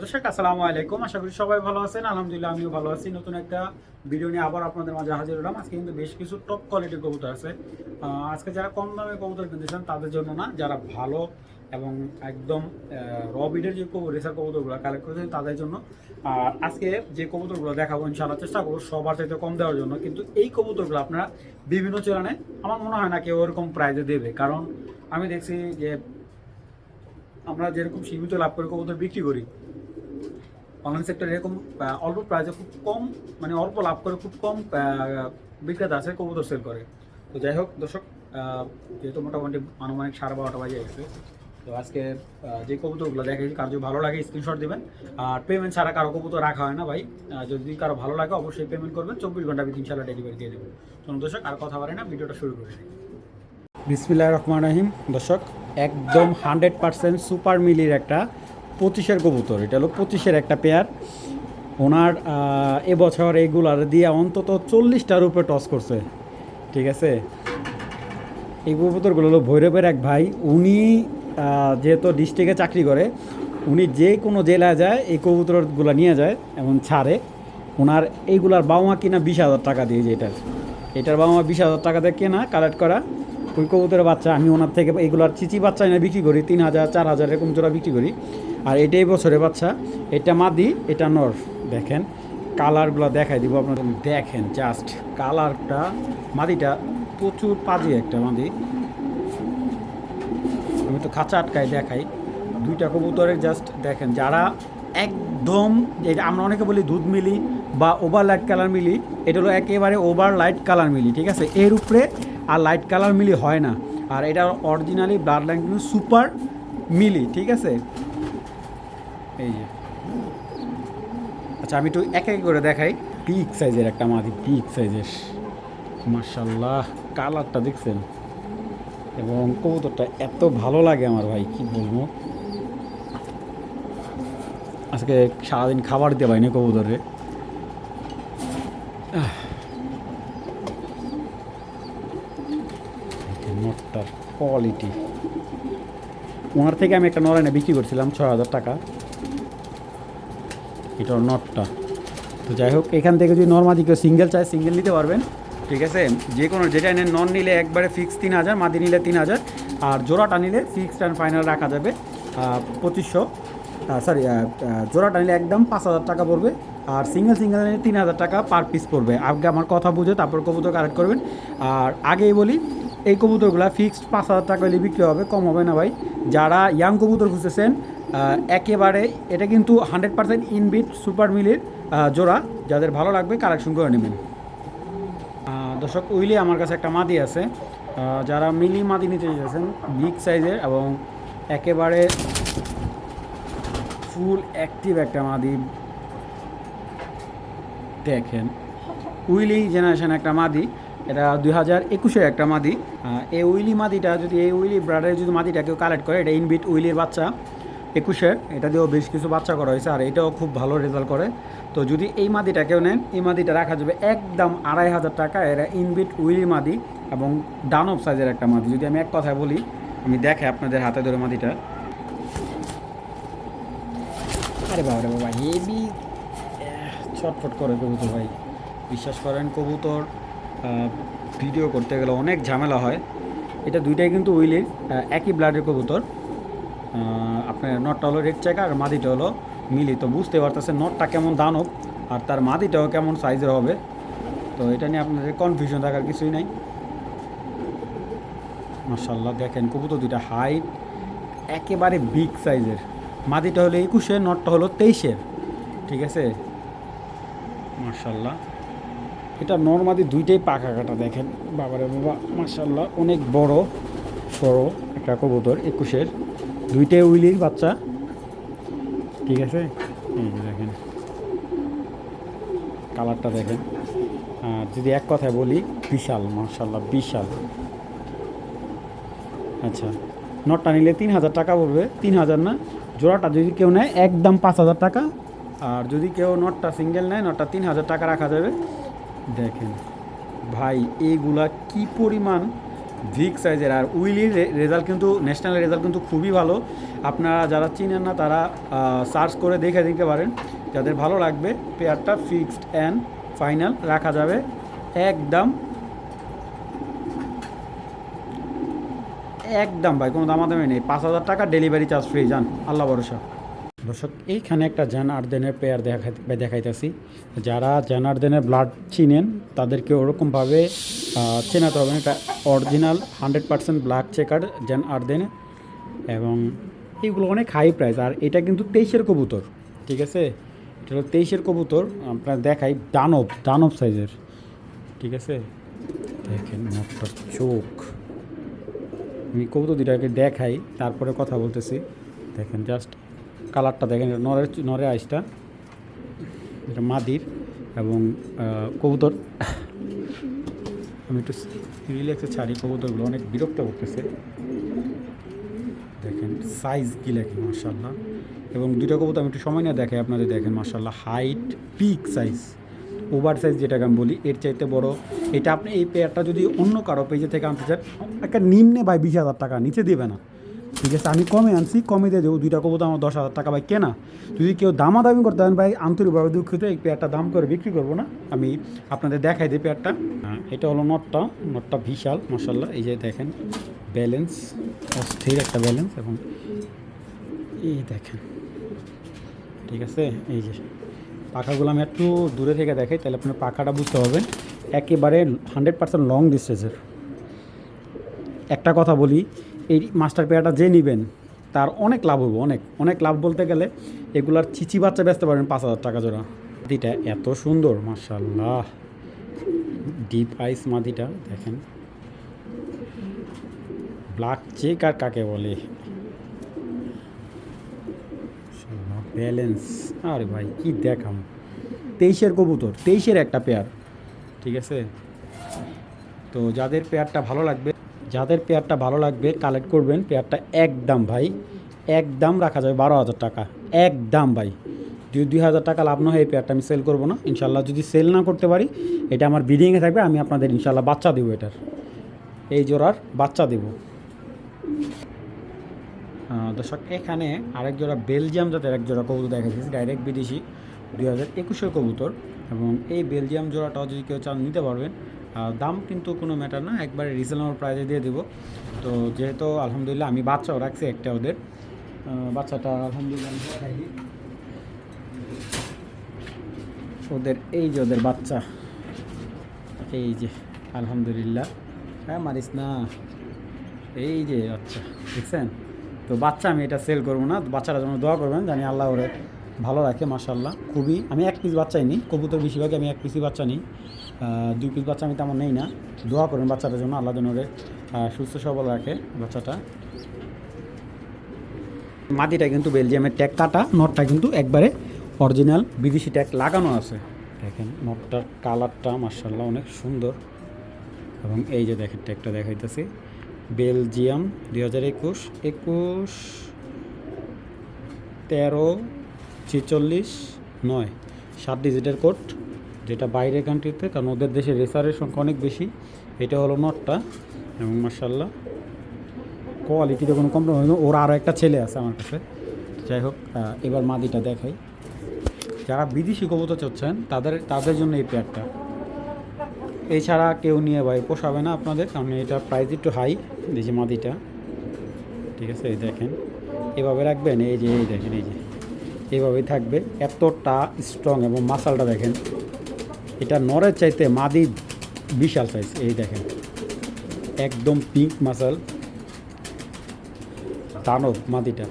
দর্শক, আসসালামু আলাইকুম। আশা করি সবাই ভালো আছেন। আলহামদুলিল্লাহ, আমিও ভালো আছি। নতুন একটা ভিডিও নিয়ে আবার আপনাদের মাঝে হাজির হলাম। আজকে কিন্তু বেশ কিছু টপ কোয়ালিটির কবুতর আছে। আজকে যারা কম দামে কবুতর কিনতেছেন তাদের জন্য না, যারা ভালো এবং একদম র বিডের যে রেসার কবুতরগুলো কালেক্ট করেছেন তাদের জন্য আর আজকে যে কবুতরগুলো দেখাবো ইনশাআল্লাহ চেষ্টা করব সবার চাইতে কম দেওয়ার জন্য। কিন্তু এই কবুতরগুলো আপনারা বিভিন্ন চ্যানেলে আমার মনে হয় না কেউ ওরকম প্রাইজে দেবে। কারণ আমি দেখছি যে আমরা যেরকম সীমিত লাভ করে কবুতর বিক্রি করি অনলাইন সেক্টরে এরকম অল্প প্রাইসে খুব কম মানে অল্প লাভ করে খুব কম বিক্রেতা আছে, কবুতর সেল করে। তো যাই হোক, দর্শক যেহেতু মোটামুটি আনুমানিক সাড়ে বারোটা বাজে গেছে, তো আজকে যে কবুতরগুলো দেখেছি, কারও যদি ভালো লাগে স্ক্রিনশট দেবেন। আর পেমেন্ট ছাড়া কারও কবুতর রাখা হয় না ভাই। যদি কারও ভালো লাগে, অবশ্যই পেমেন্ট করবেন। চব্বিশ ঘণ্টা ভিতরে ইনশাল্লাহ ডেলিভারি দিয়ে দেবেন চলুন দর্শক, আর কথা বলে না, ভিডিওটা শুরু করে দিই। বিসমিল্লাহ রহমান রহিম। দর্শক, একদম হান্ড্রেড পার্সেন্ট সুপার মিলির একটা পঁচিশের কবুতর, এটা হলো পঁচিশের একটা পেয়ার ওনার এবছর এইগুলার দিয়ে অন্তত চল্লিশটার উপরে টস করছে। ঠিক আছে? এই কবুতরগুলো হলো ভৈরবের এক ভাই। উনি যেহেতু ডিস্ট্রিক্টে চাকরি করে, উনি যে কোনো জেলায় যায়, এই কবুতরগুলো নিয়ে যায় এবং ছাড়ে। ওনার এইগুলার বাবা মা কিনা বিশ হাজার টাকা দিয়ে যেটার এটার। বাবা মা বিশ হাজার টাকা দিয়ে কেনা কালেক্ট করা। ওই কবুতরের বাচ্চা, আমি ওনার থেকে এগুলার চিচি বাচ্চা এনে বিক্রি করি, তিন হাজার, চার হাজার এরকম জোড়া বিক্রি করি। আর এটাই বছরের বাচ্চা, এটা মাদি, এটা নর। দেখেন, কালারগুলো দেখাই দিব আপনাদের, দেখেন জাস্ট কালারটা, মাদিটা প্রচুর পাজি একটা মাদি। আমি তো খাঁচা আটকাই দেখাই, দুইটা কবুতরের জাস্ট দেখেন, যারা একদম আমরা অনেকে বলি দুধ মিলি বা ওভার লাইট কালার মিলি, এটা হলো একেবারে ওভার লাইট কালার মিলি, ঠিক আছে? এর উপরে আর লাইট কালার মিলি হয় না। আর এটা অরিজিনালি ব্লাড লাইন কিন্তু সুপার মিলি, ঠিক আছে? এই যে। আচ্ছা আমি একটু এক এক করে দেখাই। পিক সাইজের একটা মাদি পিক সাইজের মার্শাল্লাহ কালারটা দেখছেন? এবং কবুতরটা এত ভালো লাগে আমার ভাই, কি বলব? আজকে সারাদিন খাবার দিয়ে পাইনি কবুতরে আহ। দেখেন নটটার কোয়ালিটি ওনার থেকে আমি একটা নরায়নে বিক্রি করছিলাম ছয় হাজার টাকা। এটা নটটা। তো যাই হোক, এখান থেকে যদি নর্মাদি কেউ সিঙ্গেল চায় সিঙ্গেল নিতে পারবেন। ঠিক আছে? যে কোনো যেটা নেন, নন নিলে একবারে ফিক্স তিন হাজার, মাদি নিলে তিন হাজার, আর জোড়াটা নিলে ফিক্সড অ্যান্ড ফাইনাল রাখা যাবে পঁচিশশো। সরি জোড়াটা নিলে একদম পাঁচ হাজার টাকা পড়বে, আর সিঙ্গেল সিঙ্গেল নিলে তিন হাজার টাকা পার পিস পড়বে। আগে আমার কথা বুঝে তারপর কবুতর কালেক্ট করবেন। আর আগেই বলি এই কবুতরগুলো ফিক্সড পাঁচ হাজার টাকা হলে বিক্রি হবে, কম হবে না ভাই। যারা ইয়াং কবুতর খুঁজতেছেন একেবারে এটা কিন্তু হান্ড্রেড পার্সেন্ট ইনবিট সুপার মিলের জোড়া। যাদের ভালো লাগবে কালেকশন করে নেবেন। দর্শক উইলি আমার কাছে একটা মাদি আছে। যারা মিলি মাদি নিতে চাইছেন বিগ সাইজের এবং একেবারে ফুল অ্যাক্টিভ একটা মাদি, দেখেন। উইলি জেনারেশন একটা মাদি। এটা দুই হাজার একুশের একটা মাদি। এই উইলি মাদিটা যদি, এই উইলি ব্রাডের যদি মাদিটা কেউ কালেক্ট করে, এটা ইনবিট উইলির বাচ্চা একুশের এটা দিয়েও বেশ কিছু বাচ্চা করা হয়েছে, আর এটাও খুব ভালো রেজাল্ট করে। তো যদি এই মাদিটা কেউ নেন, এই মাদিটা রাখা যাবে একদম আড়াই হাজার টাকা এরা ইনবিট উইলি মাদি এবং ডানব সাইজের একটা মাদি। যদি আমি এক কথায় বলি, আমি দেখে আপনাদের হাতে ধরে মাদিটা। আরে বাবা রে বাবা হেভি ছটফট করে কবুতর ভাই। বিশ্বাস করেন, কবুতর ভিডিও করতে গেলে অনেক ঝামেলা হয়। এটা দুইটাই কিন্তু উইলির একই ব্লাডের কবুতর। আপনার নটটা হলো রেড চেকার আর মাদিটা হলো মিলি। তো বুঝতে পারতেছে নটটা কেমন দানব আর তার মাদিটাও কেমন সাইজের হবে। তো এটা নিয়ে আপনাদের কনফিউশন থাকার কিছুই নাই। মার্শাল্লাহ দেখেন কবুতর দুইটা হাইট একেবারে বিগ সাইজের মাদিটা হলো একুশের নটটা হলো তেইশের। ঠিক আছে? মার্শাল্লাহ এটা নর্মাদি দুইটাই পাখা কাটা, দেখেন। বাবারে বাবা মার্শাল্লাহ অনেক বড় সড়ো একটা কবুতর, একুশের। দুইটাই উইলির বাচ্চা। ঠিক আছে? এই যে দেখেন। কালারটা দেখেন। আর যদি এক কথায় বলি, বিশাল মার্শাল্লাহ বিশাল। আচ্ছা নটটা নিলে তিন হাজার টাকা পড়বে। তিন হাজার না? জোড়াটা যদি কেউ নেয়, একদম পাঁচ হাজার টাকা। আর যদি কেউ নটটা সিঙ্গেল নেয়, নটটা তিন হাজার টাকা রাখা যাবে। দেখেন। ভাই এইগুলা কি পরিমাণ ভিক সাইজের আর উইলির রেজাল্ট কিন্তু ন্যাশনাল রেজাল্ট কিন্তু খুবই ভালো। আপনারা যারা চিনেন না, তারা সার্চ করে দেখে দিতে পারেন। যাদের ভালো লাগবে পেয়ারটা ফিক্সড অ্যান্ড ফাইনাল রাখা যাবে। একদম একদম ভাই, কোনো দামাদামি নেই। পাঁচ হাজার টাকা ডেলিভারি চার্জ ফ্রি যান আল্লাহ ভরসা। দর্শক, এইখানে একটা জ্যান আর্দেনের পেয়ার দেখা দেখাইতেছি। যারা জ্যান আর্দেনের ব্লাড চিনেন, তাদেরকে ওরকমভাবে চেনাতে হবে। এটা original hundred percent black checker Jan আর্দেনে। এবং এইগুলো অনেক হাই প্রাইস আর এটা কিন্তু তেইশের কবুতর, ঠিক আছে? এটা হলো তেইশের কবুতর। আপনার দেখাই দানব দানব সাইজের ঠিক আছে? দেখেন চোখ। আমি কবুতর দুটাকে দেখাই, তারপরে কথা বলতেছি। দেখেন জাস্ট কালারটা দেখেন, এটা নরের নরের আইসটা। এটা মাদির এবং কবুতর। আমি একটু রিল্যাক্সে ছাড়ি, কবুতরগুলো অনেক বিরক্ত করতেছে। দেখেন সাইজ কি লাগে মার্শাল্লাহ এবং দুইটা কবুতর আমি একটু সময় না দেখাই, আপনাদের দেখেন মার্শাল্লাহ height peak size over size যেটাকে আমি বলি, এর চাইতে বড়। এটা আপনি এই পেয়ারটা যদি অন্য কারও পেজে থেকে আনতে চান, একটা নিম্নে ভাই বিশ হাজার টাকা, নিচে দেবে না। ঠিক আছে আমি কমে আনছি কমে দিয়ে দেবো। দুইটা কবুতর আমার দশ হাজার টাকা ভাই কেনা। যদি কেউ দামাদামি করতে পারেন ভাই আন্তরিকভাবে দুঃখিত এই পেয়ারটা দাম করে বিক্রি করব না। আমি আপনাদের দেখাই দিই পেয়ারটা। হ্যাঁ, এটা হলো নটটা নটটা বিশাল মশাল্লা এই যে দেখেন ব্যালেন্স অস্থির একটা ব্যালেন্স এবং এই দেখেন ঠিক আছে? এই যে পাখাগুলো আমি একটু দূরে থেকে দেখাই তাহলে আপনার পাখাটা বুঝতে পারবেন। একেবারে হান্ড্রেড পার্সেন্ট লং ডিস্টেন্সের একটা কথা বলি এই মাস্টার পেয়ারটা যে নেবেন, তার অনেক লাভ হবে অনেক। অনেক লাভ বলতে গেলে এগুলার চিচি বাচ্চা বেচতে পারবেন পাঁচ হাজার টাকা জোড়া। মাদিটা এত সুন্দর মার্শাল্লাহ ডিপ আইস মাদিটা, দেখেন। ব্ল্যাক চেক আর কাকে বলে? ব্যালেন্স আরে ভাই, কি দেখাম। তেইশের কবুতর, তেইশের একটা পেয়ার, ঠিক আছে? তো যাদের পেয়ারটা ভালো লাগবে যাদের পেয়ারটা ভালো লাগবে কালেক্ট করবেন। পেয়ারটা একদম ভাই, একদম রাখা যাবে বারো হাজার টাকা। একদম ভাই। যদি দুই হাজার টাকা লাভ না হয়, এই পেয়ারটা আমি সেল করব না। ইনশাল্লাহ যদি সেল না করতে পারি, এটা আমার বিডিংয়ে থাকবে, আমি আপনাদের ইনশাল্লাহ বাচ্চা দেবো এটার। এই জোড়ার বাচ্চা দেবো। দর্শক, এখানে আরেক জোড়া বেলজিয়াম জাতের এক জোড়া কবুতর দেখা গেছে ডাইরেক্ট বিদেশি, দুই হাজার একুশের কবুতর। এবং এই বেলজিয়াম জোড়াটাও যদি কেউ চান, নিতে পারবেন। দাম কিন্তু কোনো ম্যাটার না, একবারে রিজনেবল প্রাইসে দিয়ে দেবো। তো যেহেতু আলহামদুলিল্লাহ আমি বাচ্চাও রাখছি একটা ওদের। বাচ্চাটা আলহামদুলিল্লাহ। ওদের, এই যে ওদের বাচ্চা। এই যে, আলহামদুলিল্লাহ। হ্যাঁ মারিস না। এই যে আচ্ছা দেখছেন? তো বাচ্চা আমি এটা সেল করব না বাচ্চারা জন্য দোয়া করবেন, জানি আল্লাহ ওরে ভালো রাখে মাশাল্লাহ খুবই আমি এক পিস বাচ্চাই নিই কবুতর বেশিরভাগই আমি এক পিসই বাচ্চা নিই। দুই পিস বাচ্চা আমি তেমন নেই না। দোয়া করেন বাচ্চাটার জন্য আল্লাহ আহ, সুস্থ সবল রাখে বাচ্চাটা। মাটিটা কিন্তু বেলজিয়ামের ট্যাগ কাটা নটটা কিন্তু একবারে অরিজিনাল বিদেশি ট্যাগ লাগানো আছে। দেখেন নটটার কালারটা মার্শাল্লাহ অনেক সুন্দর। এবং এই যে দেখেন ট্যাগটা দেখাইতেছি। বেলজিয়াম দুই হাজার একুশ একুশ তেরো ছেচল্লিশ, নয়। সাত ডিজিটের কোড, যেটা বাইরের কান্ট্রিতে কারণ ওদের দেশে রেসারের সংখ্যা অনেক বেশি। এটা হলো নটটা এবং মার্শাল্লাহ কোয়ালিটিতে কোনো কম্প্রোমাইজ নেই ওর আরও একটা ছেলে আছে আমার কাছে। যাই হোক এবার মাদিটা দেখাই। যারা বিদেশি কবুতর চাচ্ছেন, তাদের তাদের জন্য এই প্যাকটা এছাড়া কেউ নিয়ে ভাই পোষাবে না আপনাদের, কারণ এটা প্রাইস একটু হাই এই যে মাদিটা। ঠিক আছে, এই দেখেন। এভাবে রাখবেন, এই যে, এই দেখেন, এই যে। এইভাবেই থাকবে, এতটা স্ট্রং এবং মাসালটা দেখেন। এটা নরের চাইতে মাদি বিশাল সাইজ এই দেখেন। একদম পিঙ্ক মাসাল দানব মাদিটা।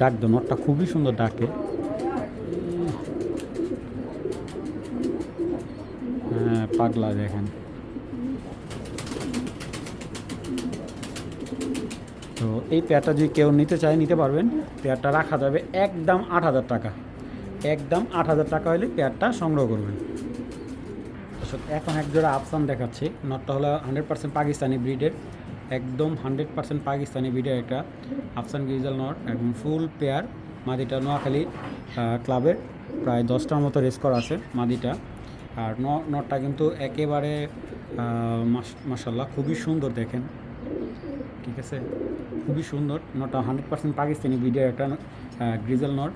ডাক দো, নটটা খুবই সুন্দর ডাকে। হ্যাঁ পাগলা দেখেন তো এই পেয়ারটা যদি কেউ নিতে চায়, নিতে পারবেন। পেয়ারটা রাখা যাবে একদম আট হাজার টাকা। একদম আট হাজার টাকা হলে পেয়ারটা সংগ্রহ করবেন। এখন এক জোড়া আফসান দেখাচ্ছি। নটটা হলো হান্ড্রেড পার্সেন্ট পাকিস্তানি ব্রিডের একদম হান্ড্রেড পার্সেন্ট পাকিস্তানি ব্রিডের একটা আফসান গিজাল নট, একদম ফুল পেয়ার। মাদিটা নোয়াখালী ক্লাবের প্রায় দশটার মতো রেস করা আছে মাদিটা। আর নটটা কিন্তু একেবারে মাসাল্লাহ খুবই সুন্দর দেখেন। ঠিক আছে? খুবই সুন্দর নটা হান্ড্রেড পার্সেন্ট পাকিস্তানি ভিডিও একটা গ্রিজেল নট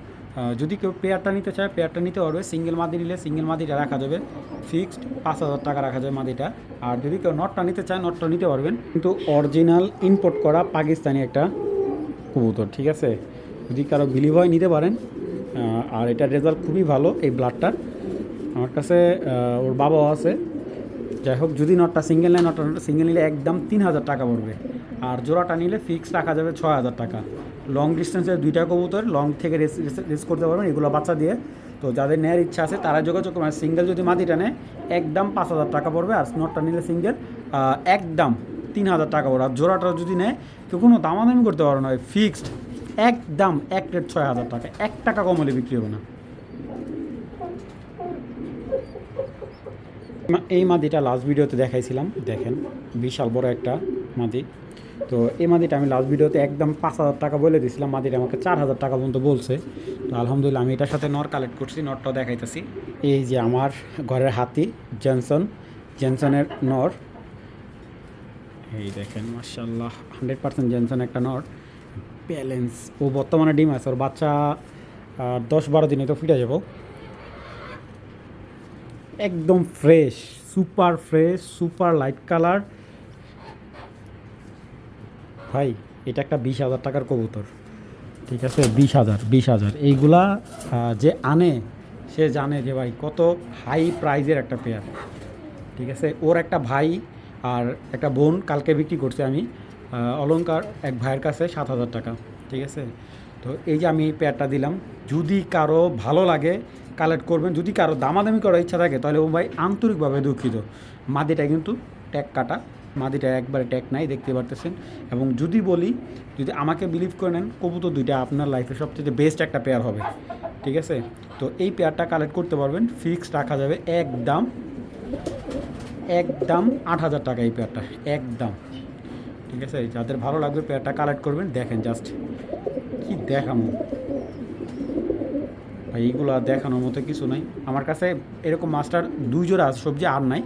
যদি কেউ পেয়ারটা নিতে চায় পেয়ারটা নিতে পারবে সিঙ্গেল মাদি নিলে সিঙ্গেল মাদিটা রাখা যাবে। ফিক্সড পাঁচ হাজার টাকা রাখা যাবে মাদিটা। আর যদি কেউ নটটা নিতে চায় নটটা নিতে পারবেন। কিন্তু অরিজিনাল ইম্পোর্ট করা পাকিস্তানি একটা কবুতর, ঠিক আছে? যদি কারও বিলিভ হয়, নিতে পারেন। আর এটার রেজাল্ট খুবই ভালো, এই ব্লাডটার আমার কাছে ওর বাবাও আছে। যাই হোক, যদি নটটা সিঙ্গেল নেয় নটটা সিঙ্গেল নিলে একদম তিন হাজার টাকা পড়বে। আর জোড়াটা নিলে ফিক্স রাখা যাবে ছয় হাজার টাকা। লং ডিস্টেন্সের দুইটা কবুতর লং থেকে রেস রেস করতে পারবেন এগুলো বাচ্চা দিয়ে। তো যাদের নেওয়ার ইচ্ছা আছে, তারা যোগাযোগ করবেন সিঙ্গেল যদি মাদিটা নেয়, একদম পাঁচ হাজার টাকা পড়বে। আর নটটা নিলে সিঙ্গেল একদম তিন হাজার টাকা পড়বে। আর জোড়াটা যদি নেয়, কেউ কোনো দামাদামি করতে পারবে না। ফিক্সড একদম এক রেট ছয় হাজার টাকা। এক টাকা কম হলে বিক্রি হবে না। এই মাদিটা লাস্ট ভিডিওতে দেখাইছিলাম। দেখেন, বিশাল বড় একটা মাদি তো এই মাদিটা আমি লাস্ট ভিডিওতে একদম পাঁচ হাজার টাকা বলে দিয়েছিলাম মাদিটা আমাকে চার হাজার টাকা পর্যন্ত বলছে। তো আলহামদুলিল্লাহ আমি এটার সাথে নর কালেক্ট করছি, নরটাও দেখাইতেছি। এই যে আমার ঘরের হাতি জেনসন জেনসনের নর। এই দেখেন মার্শাল্লাহ হান্ড্রেড পার্সেন্ট জেনসন একটা নর। ব্যালেন্স ও বর্তমানে ডিম আছে, ওর বাচ্চা দশ বারো দিনে তো ফিরে যাব। একদম fresh super fresh super light colour ভাই এটা একটা বিশ হাজার টাকার কবুতর। ঠিক আছে? বিশ হাজার বিশ হাজার। এইগুলা যে আনে সে জানে যে ভাই কত হাই প্রাইজের একটা পেয়ার ঠিক আছে? ওর একটা ভাই আর একটা বোন কালকে বিক্রি করছে আমি আহ, অলংকার এক ভাইয়ের কাছে সাত হাজার টাকা। ঠিক আছে? তো এই যে আমি পেয়ারটা দিলাম যদি কারও ভালো লাগে কালেক্ট করবেন। যদি কারও দামাদামি করার ইচ্ছা থাকে তাহলে ও ভাই আন্তরিকভাবে দুঃখিত। মাদিটা কিন্তু ট্যাগ কাটা। মাদিটা একবারে ট্যাগ নাই, দেখতে পারতেছেন। এবং যদি বলি, যদি আমাকে বিলিভ করে নেন কবুতর দুইটা আপনার লাইফে সবচেয়ে বেস্ট একটা পেয়ার হবে। ঠিক আছে? তো এই পেয়ারটা কালেক্ট করতে পারবেন ফিক্সড রাখা যাবে একদম একদম আট হাজার টাকা এই পেয়ারটা একদম। ঠিক আছে? যাদের ভালো লাগবে পেয়ারটা কালেক্ট করবেন, দেখেন জাস্ট কি দেখামো। ভাই এইগুলো দেখানোর মতো কিছু নাই। আমার কাছে এরকম মাস্টার দুই জোড়া সবজি আর নাই।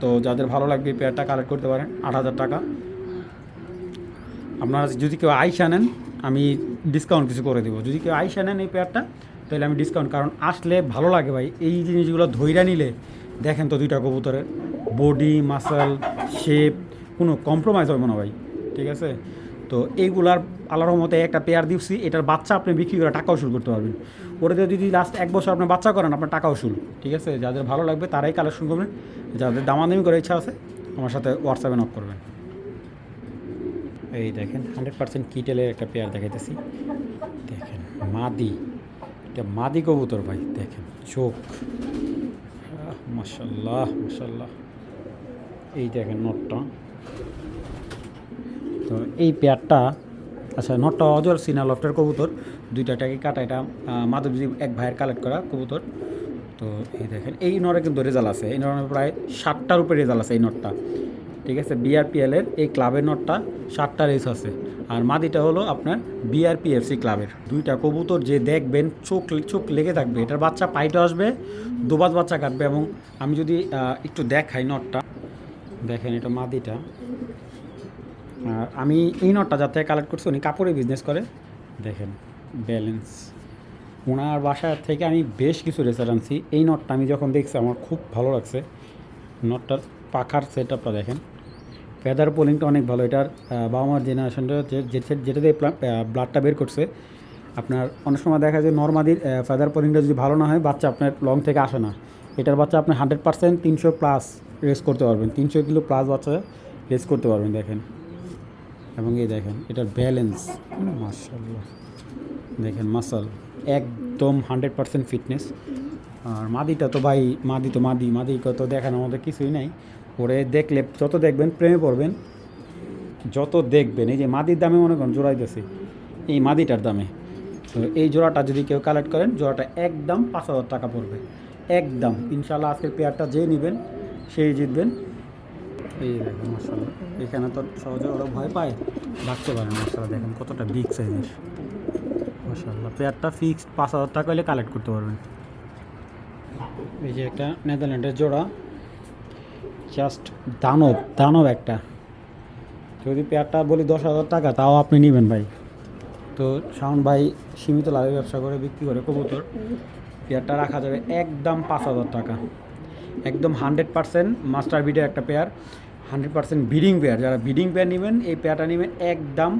তো যাদের ভালো লাগবে এই পেয়ারটা কালেক্ট করতে পারেন, আট হাজার টাকা। আপনারা যদি কেউ আইসা নেন, আমি ডিসকাউন্ট কিছু করে দেবো। যদি কেউ আইসা নেন এই পেয়ারটা তাহলে আমি ডিসকাউন্ট কারণ আসলে ভালো লাগে ভাই। এই জিনিসগুলো ধৈরা নিলে, দেখেন তো দুইটা কবুতরের বডি মাসেল শেপ কোনো কম্প্রোমাইজ হবে না ভাই, ঠিক আছে? তো এইগুলার আল্লাহর মতে একটা পেয়ার দিচ্ছি এটার বাচ্চা আপনি বিক্রি করে টাকা উসুল করতে পারবেন। ওটাতে যদি লাস্ট এক বছর আপনি বাচ্চা করেন, আপনার টাকা উসুল ঠিক আছে? যাদের ভালো লাগবে তারাই কালেকশন করবেন। যাদের দামাদামি করার ইচ্ছা আছে, আমার সাথে হোয়াটসঅ্যাপে নক করবেন। এই দেখেন হান্ড্রেড পার্সেন্ট কিটেলের একটা পেয়ার দেখাইতেছি। দেখেন, মাদি। এটা মাদি কবুতর ভাই, দেখেন, চোখ। মাসাল্লাহ মাসাল্লাহ এই দেখেন নটটা। তো এই পেয়ারটা আচ্ছা নটটা অজর সিনা লফটের কবুতর। দুইটা টাকে কাটা, এটা মাধবজি এক ভাইয়ের কালেক্ট করা কবুতর। তো এই দেখেন, এই নরে কিন্তু রেজাল্ট আছে। এই নরের প্রায় ষাটটার উপরে রেজাল্ট আছে এই নটটা। ঠিক আছে, বিআরপিএলের এই ক্লাবের নটটা ষাটটা রেস আছে। আর মাদিটা হলো আপনার বিআরপিএফসি ক্লাবের। দুইটা কবুতর যে দেখবেন, চোখ চোখ লেগে থাকবে। এটার বাচ্চা পাইটে আসবে দুবাজ বাচ্চা কাটবে এবং আমি যদি একটু দেখাই নটটা। দেখেন এটা মাদিটা। আর আমি এই নটটা যাতে কালেক্ট করছি, উনি কাপড়ে বিজনেস করে। দেখেন ব্যালেন্স ওনার বাসা থেকে আমি বেশ কিছু রেসার আনছি। এই নটটা আমি যখন দেখছি, আমার খুব ভালো লাগছে। নটটার পাখার সেট আপটা দেখেন। ফেদার পোলিংটা অনেক ভালো। এটার বাবা মার জেনারেশনটা যেটা দিয়ে ব্লাডটা বের করছে, আপনার অনেক সময় দেখা যায় নর্মাদির ফেদার পোলিংটা যদি ভালো না হয়, বাচ্চা আপনার লং থেকে আসে না। এটার বাচ্চা আপনি হান্ড্রেড পার্সেন্ট তিনশো প্লাস রেস করতে পারবেন। তিনশো কিলো প্লাস বাচ্চা রেস করতে পারবেন, দেখেন। এবং এই দেখেন, এটার ব্যালেন্স মার্শাল্লাহ দেখেন মাসাল একদম হান্ড্রেড পার্সেন্ট ফিটনেস আর মাদিটা তো ভাই, মাদি তো মাদি মাদি তো দেখানোর মধ্যে কিছুই নাই। ওরে দেখলে যত দেখবেন, প্রেমে পড়বেন। যত দেখবেন, এই যে মাদির দামে মনে করেন জোড়াই দিয়েছে এই মাদিটার দামে। তো এই জোড়াটা যদি কেউ কালেক্ট করেন, জোড়াটা একদম পাঁচ হাজার টাকা পড়বে। একদম। ইনশাল্লাহ আজকের পেয়ারটা যে নেবেন, সেই জিতবেন। এই দেখেন মশালা এখানে তো সহজে ওরা ভয় পায়। ভাগতে পারে মশালা দেখেন কতটা বিগ সাইজের মশাল্লাহ পেয়ারটা ফিক্সড পাঁচ হাজার টাকা হলে কালেক্ট করতে পারবেন। এই যে একটা নেদারল্যান্ডের জোড়া। জাস্ট দানব দানব একটা। যদি পেয়ারটা বলি দশ হাজার টাকা, তাও আপনি নেবেন ভাই। তো শাওন ভাই সীমিত লাভে ব্যবসা করে, বিক্রি করে কবুতর। পেয়ারটা রাখা যাবে একদম পাঁচ হাজার টাকা। একদম হান্ড্রেড পার্সেন্ট মাস্টার বিডের একটা pair hundred percent breeding pair. যারা ব্রিডিং পেয়ার নেবেন, এই পেয়ারটা নেবেন একদম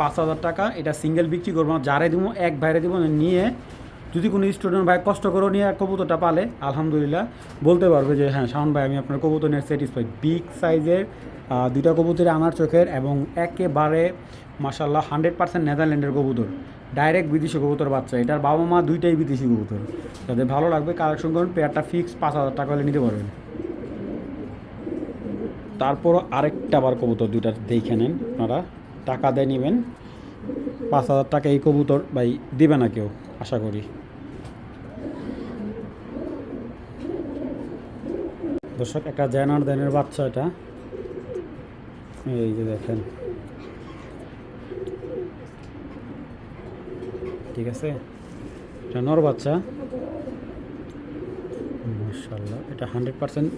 পাঁচ হাজার টাকা। এটা সিঙ্গেল বিক্রি করব না যারে দিব, এক ভাইরে দিব নিয়ে যদি কোনো স্টুডেন্ট ভাই কষ্ট করে নিয়ে কবুতরটা পালে, আলহামদুলিল্লাহ, বলতে পারবে যে হ্যাঁ শাওন ভাই, আমি আপনার কবুতর নিয়ে স্যাটিসফাইড বিগ সাইজের দুইটা কবুতরে আনার চোখের এবং একেবারে মাসাল্লাহ হান্ড্রেড পার্সেন্ট নেদারল্যান্ডের কবুতর। ডাইরেক্ট বিদেশি কবুতর বাচ্চা। এটার বাবা মা দুইটাই বিদেশি কবুতর। যাদের ভালো লাগবে কালেকশন করুন, পেয়ারটা ফিক্স পাঁচ হাজার টাকা হলে নিতে পারবেন। তারপর আরেকটা আবার কবুতর দুইটা দেখে নেন আপনারা। টাকা দিয়ে নেবেন। পাঁচ হাজার টাকা এই কবুতর ভাই দিবে না কেউ, আশা করি। দর্শক, একটা জেনার দেনের বাচ্চা এটা। এই যে দেখেন। ঠিক আছে? এটা নর বাচ্চা। মার্শাল্লাহ এটা হান্ড্রেড পার্সেন্ট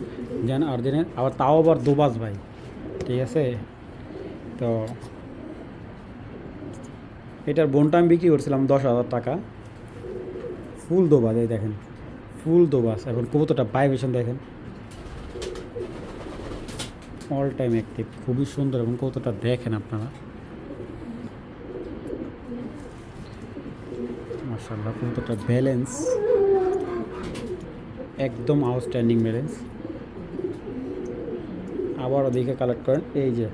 যেন আর্জেন্টের আবার তাও আবার দুবাস ভাই, ঠিক আছে? তো এটার বোনটা আমি বিক্রি করছিলাম দশ হাজার টাকা। ফুল দোবাস এই দেখেন, ফুল দোবাস এখন কবুতরটা ভাইব্রেশন দেখেন। অল টাইম অ্যাক্টিভ খুবই সুন্দর এবং কবুতরটা দেখেন আপনারা। মার্শাল্লাহ কবুতরটা ব্যালেন্স একদম আউটস্ট্যান্ডিং ব্যালেন্স আবার ওদিকে কালেক্ট করেন, এই যে।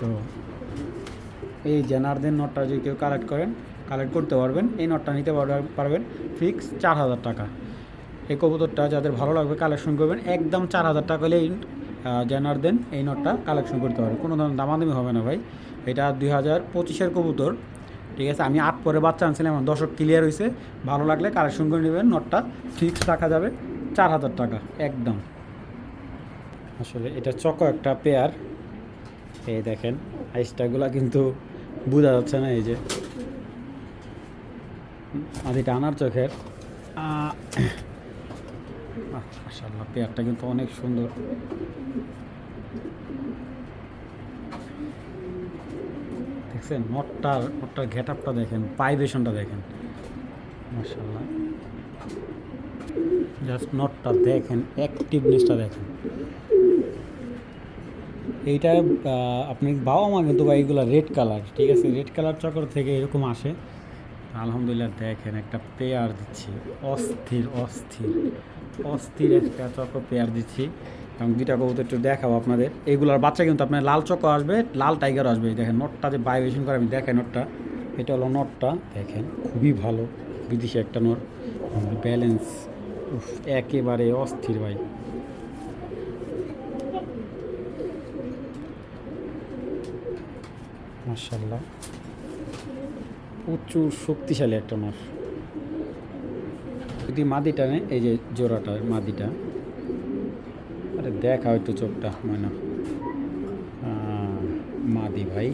তো এই জেনারদের নটটা যদি কেউ কালেক্ট করেন কালেক্ট করতে পারবেন। এই নটটা নিতে পারবে- পারবেন ফিক্স চার হাজার টাকা। এই কবুতরটা যাদের ভালো লাগবে কালেকশন করবেন, একদম চার হাজার টাকা হলে এই জেনার দেন এই নটটা কালেকশন করতে পারবেন কোনো ধরনের দামাদামি হবে না ভাই। এটা দুই হাজার পঁচিশের কবুতর। ঠিক আছে? আমি আট পরে বাচ্চা আনছিলাম আমার দশক ক্লিয়ার হয়েছে ভালো লাগলে কালেকশন করে নেবেন, নটটা ফিক্স রাখা যাবে, চার হাজার টাকা, একদম। আসলে এটা চকো একটা পেয়ার এই দেখেন আইসটাগুলো কিন্তু বোঝা যাচ্ছে না এই যে। আদিটা আনার চোখের। মাসাল্লাহ পেয়ারটা কিন্তু অনেক সুন্দর। দেখছেন? নটটার নটটার গেট আপটা দেখেন পাইব্রেশনটা দেখেন। মাসাল্লাহ জাস্ট নটটা দেখেন অ্যাক্টিভনেসটা দেখেন। এইটা আপনি বাবা মা কিন্তু বা এইগুলো রেড কালার ঠিক আছে? রেড কালার চক্র থেকে এরকম আসে। আলহামদুলিল্লাহ দেখেন, একটা পেয়ার দিচ্ছি। অস্থির অস্থির। অস্থির একটা চক্র পেয়ার দিচ্ছি। এবং দুইটা কবুতর একটু দেখাবো আপনাদের। এগুলোর বাচ্চা কিন্তু আপনার লাল চক্র আসবে, লাল টাইগার আসবে। দেখেন নটটা যে ভাইব্রেশন করে, আমি দেখেন নটটা এটা হলো নটটা দেখেন, খুবই ভালো বিদেশি একটা নট ব্যালেন্স একেবারে অস্থির ভাই। মার্শাল্লাহ প্রচুর শক্তিশালী একটা মাছ যদি মাদিটা নেই এই যে জোড়াটা, মাদিটা। আরে দেখা একটু চোখটা ময়না মাদি ভাই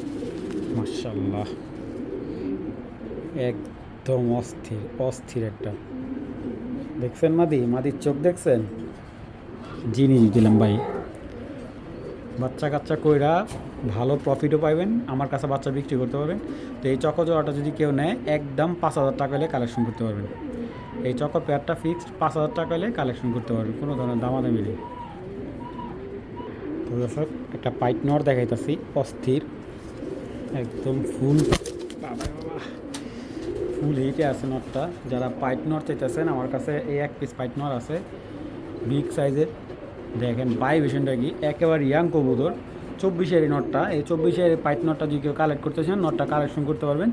মার্শাল্লাহ একদম অস্থির অস্থির একটা। দেখছেন মাদি? মাদির চোখ দেখছেন? জিনিস দিলাম ভাই। বাচ্চা কাচ্চা কইরা ভালো প্রফিটও পাইবেন, আমার কাছে বাচ্চা বিক্রি করতে পারবেন। তো এই চকো জোড়াটা যদি কেউ নেয়, একদম পাঁচ হাজার টাকা হলে কালেকশন করতে পারবেন। এই চকো পেয়ারটা ফিক্সড পাঁচ হাজার টাকা হলে কালেকশন করতে পারবেন, কোনো ধরনের দামাদামি নেই। দর্শক, একটা পাইট নর দেখাইতেছি, অস্থির, একদম ফুল। ফুল হিটে আছে নটটা। যারা পাইট নর চাইতেছেন, আমার কাছে এই এক পিস পাইট নর আছে। বিগ সাইজের। দেখেন বাই ভাইব্রেশনটা কি? একেবারে ইয়াং কবুতর। চব্বিশের নটটা। এই চব্বিশের পাইট নটটা যদি কেউ কালেক্ট করতে চান, নটটা কালেকশন করতে পারবেন।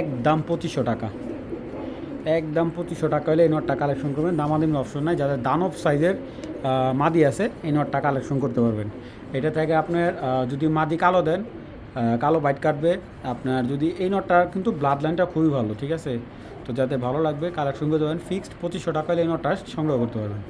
একদম পঁচিশশো টাকা। একদম পঁচিশশো টাকা হলে এই নটটা কালেকশন করবেন। দামাদামি অপশন নাই। যাদের দানব সাইজের মাদি আছে, এই নটটা কালেকশন করতে পারবেন। এটা থেকে আপনার যদি মাদি কালো দেন কালো বাইট কাটবে। আপনার যদি এই নটটা কিন্তু ব্লাড লাইনটা খুবই ভালো, ঠিক আছে? তো যাতে ভালো লাগবে কালেকশন করতে পারেন ফিক্সড পঁচিশশো টাকা হলে এই নটটা সংগ্রহ করতে পারবেন।